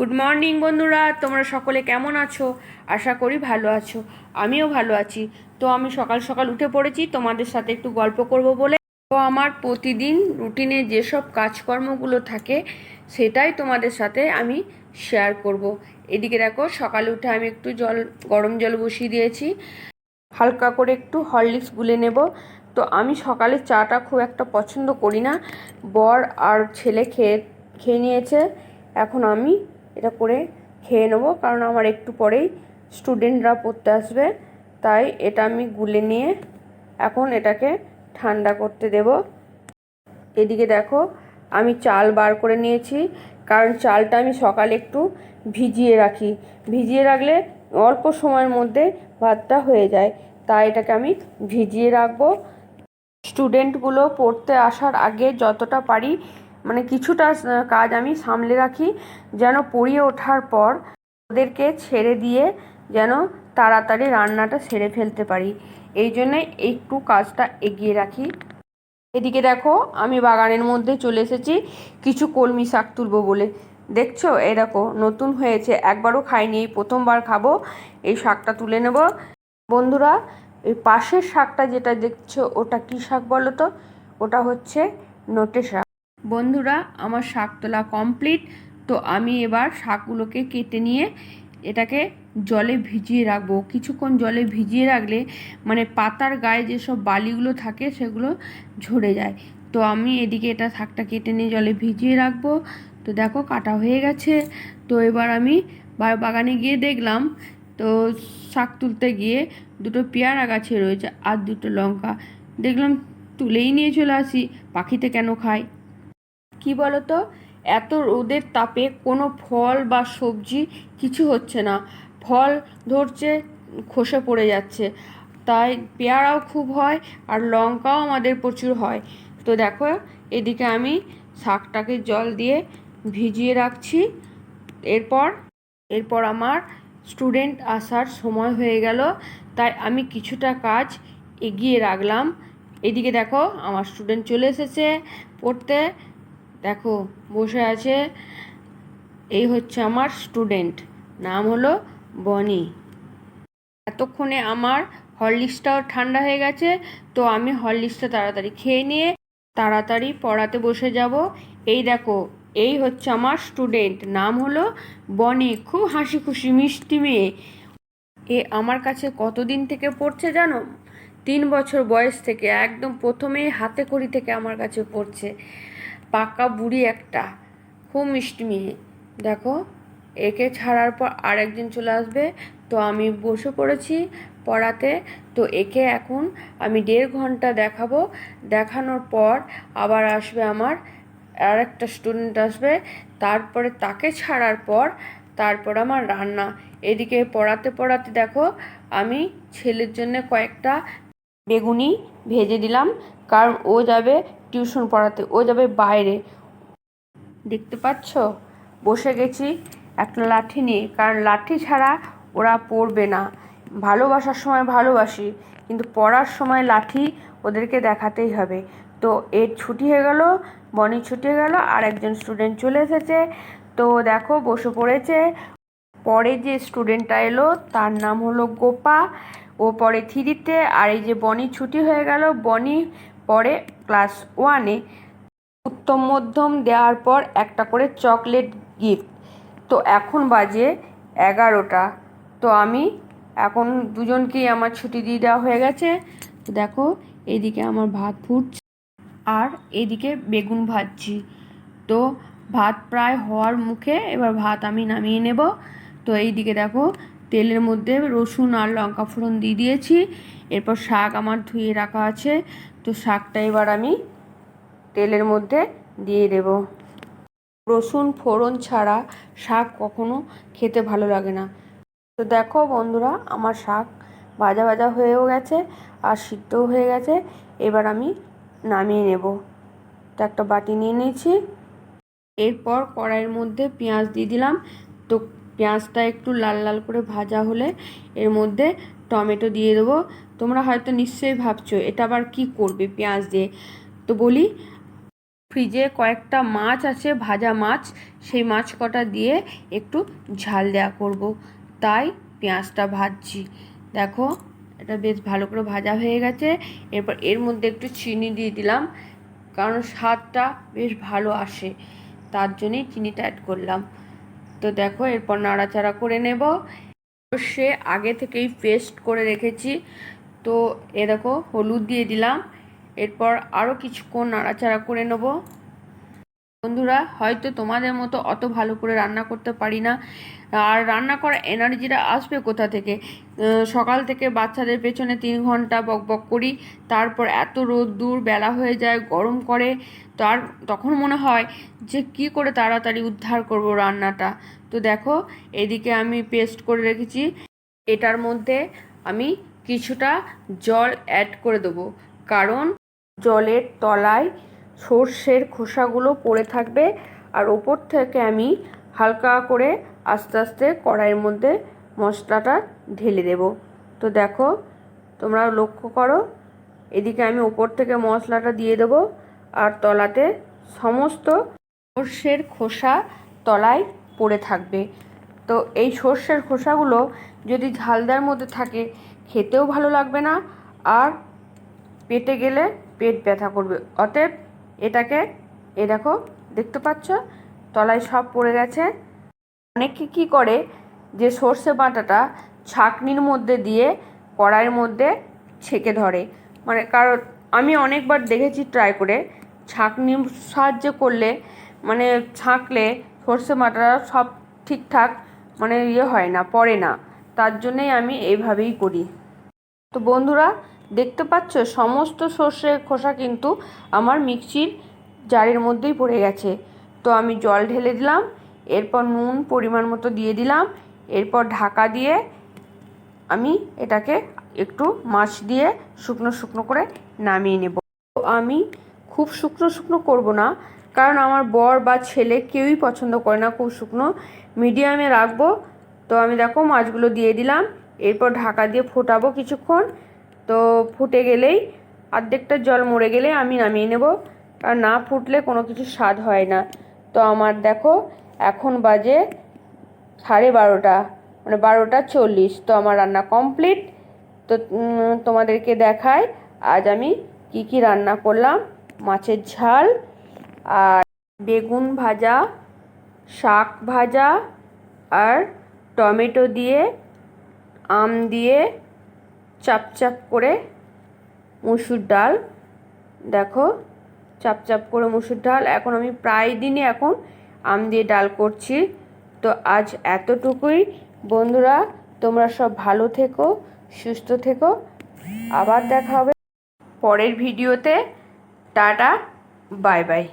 Good morning বন্ধুরা। তোমরা সকলে কেমন আছো? আশা করি ভালো আছো। আমিও ভালো আছি। তো আমি সকাল সকাল উঠে পড়েছি। তোমাদের সাথে একটু গল্প করব বলে। তো আমার প্রতিদিন রুটিনে যেসব কাজকর্মগুলো থাকে, সেটাই তোমাদের সাথে আমি শেয়ার করব। এদিকে দেখো, সকালে উঠে আমি একটু জল, গরম জল বসিয়ে দিয়েছি। হালকা করে একটু হরলিক্স গুলে নেব। তো আমি সকালে চাটা খুব একটা পছন্দ করি না। বর আর ছেলে খেয়ে খেয়ে নিয়েছে। এখন আমি এটা করে খেয়ে নেব, কারণ আমার একটু পরেই স্টুডেন্টরা পড়তে আসবে। তাই এটা আমি গুলে নিয়ে এখন এটাকে ঠান্ডা করতে দেব। এদিকে দেখো, আমি চাল বার করে নিয়েছি, কারণ চালটা আমি সকালে একটু ভিজিয়ে রাখি। ভিজিয়ে রাখলে অল্প সময়ের মধ্যে ভাতটা হয়ে যায়। তাই এটাকে আমি ভিজিয়ে রাখব। স্টুডেন্টগুলো পড়তে আসার আগে যতটা পারি মানে কিছুটা কাজ আমি সামলে রাখি যেন পড়িয়ে ওঠার পর ওদেরকে ছেড়ে দিয়ে যেন তাড়াতাড়ি রান্নাটা সেরে ফেলতে পারি। এই জন্যে একটু কাজটা এগিয়ে রাখি। এদিকে দেখো, আমি বাগানের মধ্যে চলে এসেছি। কিছু কলমি শাক তুলবো বলে। দেখছ? এই দেখো, নতুন হয়েছে। একবারও খাইনি, এই প্রথমবার খাব। এই শাকটা তুলে নেব। বন্ধুরা, এই পাশের শাকটা যেটা দেখছ, ওটা কী শাক বলো তো? ওটা হচ্ছে নোটে শাক। বন্ধুরা, আমার শাক তোলা কমপ্লিট তো আমি এবার শাকগুলোকে কেটে নিয়ে এটাকে জলে ভিজিয়ে রাখব। কিছুক্ষণ জলে ভিজিয়ে রাখলে মানে পাতার গায়ে যেসব বালিগুলো থাকে সেগুলো ঝরে যায়। তো আমি এদিকে এটা শাকটা কেটে নিয়ে জলে ভিজিয়ে রাখব। তো দেখো কাটা হয়ে গেছে। তো এবার আমি বাগানে গিয়ে দেখলাম, তো শাক তুলতে গিয়ে দুটো পেয়ারা গাছে রয়েছে আর দুটো লঙ্কা। দেখলাম তুলেই নিয়ে চলে আসি, পাখিতে কেন খায়? কি বলতো? এত রোদের তাপে কোনো ফল বা সবজি কিছু হচ্ছে না। ফল ধরছে, খসে পড়ে যাচ্ছে। তাই পেয়ারাও খুব হয় আর লঙ্কাও আমাদের প্রচুর হয়। তো দেখো, এদিকে আমি শাকটাকে জল দিয়ে ভিজিয়ে রাখছি। এরপর এরপর আমার স্টুডেন্ট আসার সময় হয়ে গেল। তাই আমি কিছুটা কাজ এগিয়ে রাখলাম। এদিকে দেখো, আমার স্টুডেন্ট চলে এসেছে পড়তে। দেখো, বসে আছে, এই হচ্ছে আমার স্টুডেন্ট নাম হলো বনি। এতক্ষণে আমার হরলিক্সটাও ঠান্ডা হয়ে গেছে, তো আমি হরলিক্সটা তাড়াতাড়ি খেয়ে নিয়ে তাড়াতাড়ি পড়াতে বসে যাব। এই দেখো, এই হচ্ছে আমার স্টুডেন্ট নাম হলো বনি। খুব হাসি খুশি, মিষ্টি মেয়ে। এ আমার কাছে কতদিন থেকে পড়ছে জানো? তিন বছর বয়স থেকে, একদম প্রথমেই হাতে খড়ি থেকে আমার কাছে পড়ছে। পাকা বুড়ি একটা। খুব মিষ্টি মেয়ে দেখো, একে ছাড়ার পর আরেকজন চলে আসবে। তো আমি বসে পড়েছি পড়াতে। তো একে এখন আমি দেড় ঘণ্টা দেখাবো। দেখানোর পর আবার আসবে আমার আর একটা স্টুডেন্ট আসবে। তারপরে তাকে ছাড়ার পর তারপর আমার রান্না। এদিকে পড়াতে পড়াতে দেখো, আমি ছেলের জন্য কয়েকটা বেগুনি ভেজে দিলাম, কারণ ও যাবে টিউশন পড়াতে, ও যাবে বাইরে। দেখতে পাচ্ছ? বসে গেছি একটা লাঠি নিয়ে, কারণ লাঠি ছাড়া ওরা পড়বে না। ভালোবাসার সময় ভালোবাসি, কিন্তু পড়ার সময় লাঠি ওদেরকে দেখাতেই হবে। তো এর ছুটি হয়ে গেল, বনি ছুটি হয়ে গেল, আর একজন স্টুডেন্ট চলে এসেছে। তো দেখো, বসে পড়েছে। পরে যে স্টুডেন্টটা এলো, তার নাম হলো গোপা। ও পরে থ্রিতে, আর এই যে বনি ছুটি হয়ে গেল, বনি পরে ক্লাস ওয়ানে উত্তম মধ্যম দেওয়ার পর একটা করে চকলেট গিফট। তো এখন বাজে এগারোটা। তো আমি এখন দুজনকেই আমার ছুটি দিয়ে দেওয়া হয়ে গেছে। দেখো, এদিকে আমার ভাত ফুটছে আর এদিকে বেগুন ভাজছি। তো ভাত প্রায় হওয়ার মুখে এবার ভাত আমি নামিয়ে নেব। তো এইদিকে দেখো তেলের মধ্যে রসুন আর লঙ্কা ফোড়ন দিয়ে দিয়েছি। এরপর শাক আমার ধুয়ে রাখা আছে। তো শাকটা এবার আমি তেলের মধ্যে দিয়ে দেব। রসুন ফোড়ন ছাড়া শাক কখনো খেতে ভালো লাগে না। তো দেখো বন্ধুরা, আমার শাক ভাজা ভাজা হয়েও গেছে আর সিদ্ধও হয়ে গেছে। এবার আমি নামিয়ে নেব। তো একটা বাটি নিয়ে নিয়েছি। এরপর কড়াইয়ের মধ্যে পেঁয়াজ দিয়ে দিলাম। তো পেঁয়াজটা একটু লাল লাল করে ভাজা হলে এর মধ্যে টমেটো দিয়ে দেবো। তোমরা হয়তো নিশ্চয়ই ভাবছ, এটা আবার কি করবে পেঁয়াজ দিয়ে? তো বলি, ফ্রিজে কয়েকটা মাছ আছে, ভাজা মাছ, সেই মাছ কটা দিয়ে একটু ঝাল দেয়া করব। তাই পেঁয়াজটা ভাজছি। দেখো, এটা বেশ ভালো করে ভাজা হয়ে গেছে। এরপর এর মধ্যে একটু চিনি দিয়ে দিলাম, কারণ স্বাদটা বেশ ভালো আসে। তার জন্যই চিনিটা অ্যাড করলাম। তো দেখো, এরপর নাড়াচাড়া করে নেব। সে আগে থেকেই পেস্ট করে রেখেছি। তো এ দেখো, হলুদ দিয়ে দিলাম। এরপর আরও কিছুক্ষণ নাড়াচাড়া করে নেব। বন্ধুরা, হয়তো তোমাদের মতো অত ভালো করে রান্না করতে পারি না। আর রান্না করা এনার্জিটা আসবে কোথা থেকে? সকাল থেকে বাচ্চাদের পেছনে তিন ঘণ্টা বক বক করি, তারপর এত রোদ দূর বেলা হয়ে যায়, গরম করে তার তখন মনে হয় যে কি করে তাড়াতাড়ি উদ্ধার করব রান্নাটা। তো দেখো, এদিকে আমি পেস্ট করে রেখেছি। এটার মধ্যে আমি কিছুটা জল অ্যাড করে দেবো। কারণ জলের তলায় সর্ষের খোসাগুলো পড়ে থাকবে আর ওপর থেকে আমি হালকা করে আস্তে আস্তে কড়াইয়ের মধ্যে মশলাটা ঢেলে দেব। তো দেখো, তোমরা লক্ষ্য করো, এদিকে আমি ওপর থেকে মশলাটা দিয়ে দেবো আর তলাতে সমস্ত সর্ষের খোসা তলায় পড়ে থাকবে। তো এই সর্ষের খোসাগুলো যদি ঝালদার মধ্যে থাকে, খেতেও ভালো লাগবে না আর পেটে গেলে পেট ব্যথা করবে। অতএব এটাকে এ দেখো, দেখতে পাচ্ছ? তলায় সব পড়ে গেছে। অনেকে কি করে, যে সর্ষে বাটাটা ছাকনির মধ্যে দিয়ে কড়াইয়ের মধ্যে ছেঁকে ধরে। মানে কারণ, আমি অনেকবার দেখেছি ট্রাই করে, ছাঁকনির সাহায্যে করলে মানে ছাঁকলে সর্ষে বাটাটা সব ঠিকঠাক মানে ইয়ে হয় না, পড়ে না। তার জন্যেই আমি এইভাবেই করি। তো বন্ধুরা দেখতে পাচ্ছ, সমস্ত সর্ষের খোসা কিন্তু আমার মিক্সির জারের মধ্যেই পড়ে গেছে। তো আমি জল ঢেলে দিলাম, এরপর নুন পরিমাণ মতো দিয়ে দিলাম, এরপর ঢাকা দিয়ে আমি এটাকে একটু মাছ দিয়ে শুকনো শুকনো করে নামিয়ে নেব। তো আমি খুব শুকনো শুকনো করব না, কারণ আমার বর বা ছেলে কেউই পছন্দ করে না খুব শুকনো। মিডিয়ামে রাখব, তো আমি দেখো মাছগুলো দিয়ে দিলাম, এরপর ঢাকা দিয়ে ফোটাবো কিছুক্ষণ। তো ফুটে গেলেই অর্ধেকটা জল মরে গেলে আমি নামিয়ে নেব। আর না ফুটলে কোনো কিছু স্বাদ হয় না। তো আমার দেখো, এখন বাজে সাড়ে বারোটা মানে বারোটা চল্লিশ। তো আমার রান্না কমপ্লিট। তো তোমাদেরকে দেখাই আজ আমি কি কি রান্না করলাম। মাছের ঝাল আর বেগুন ভাজা, শাক ভাজা আর টমেটো দিয়ে, আম দিয়ে চাপ চাপ করে মুসুর ডাল, দেখো, চাপ চাপ করে মুসুর ডাল। এখন আমি প্রায় দিনই এখন আম দিয়ে ডাল করছি। তো আজ এতটুকুই। বন্ধুরা, তোমরা সব ভালো থেকো, সুস্থ থেকো। আবার দেখা হবে পরের ভিডিওতে। Tata, bye bye.